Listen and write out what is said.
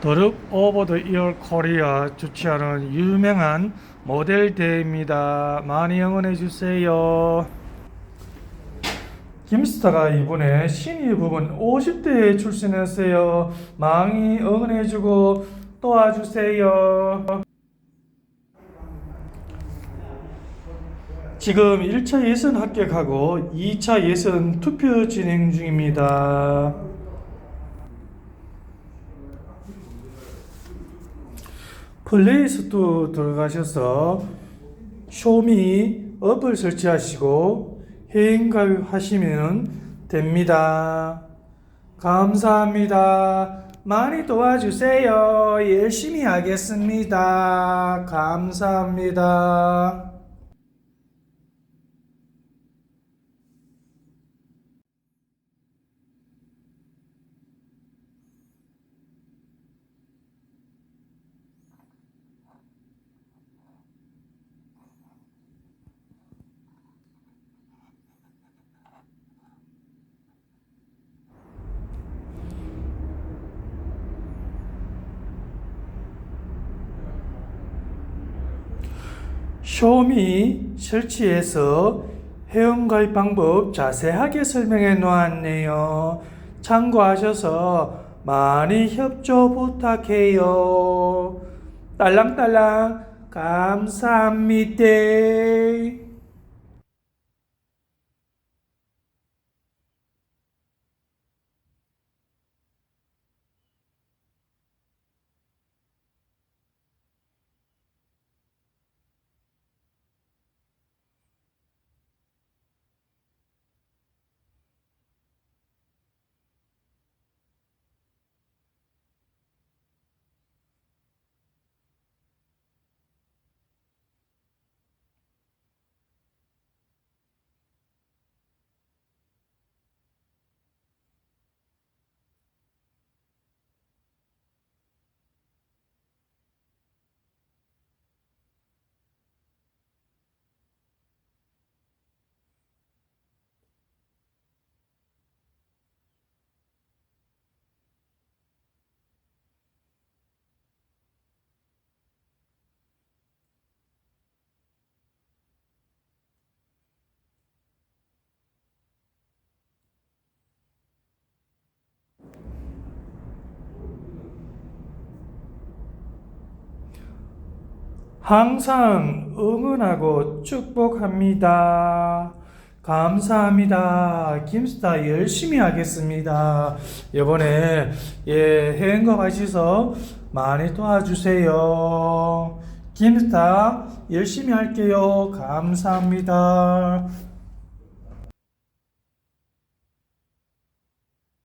더룩 오버 더 이어 코리아 주최하는 유명한 모델 대회입니다. 많이 응원해 주세요. 김스타가 이번에 신입 부분 50대에 출신했어요. 많이 응원해 주고 도와주세요. 지금 1차 예선 합격하고 2차 예선 투표 진행 중입니다. 플레이스토어 들어가셔서 쇼미 어플 설치하시고 해행 가입 하시면 됩니다. 감사합니다. 많이 도와주세요. 열심히 하겠습니다. 감사합니다. 쇼미 설치해서 회원가입 방법 자세하게 설명해 놓았네요. 참고하셔서 많이 협조 부탁해요. 딸랑딸랑 감사합니다. 항상 응원하고 축복합니다. 감사합니다. 김스타 열심히 하겠습니다. 이번에 예, 해외가 가셔서 많이 도와주세요. 김스타 열심히 할게요. 감사합니다.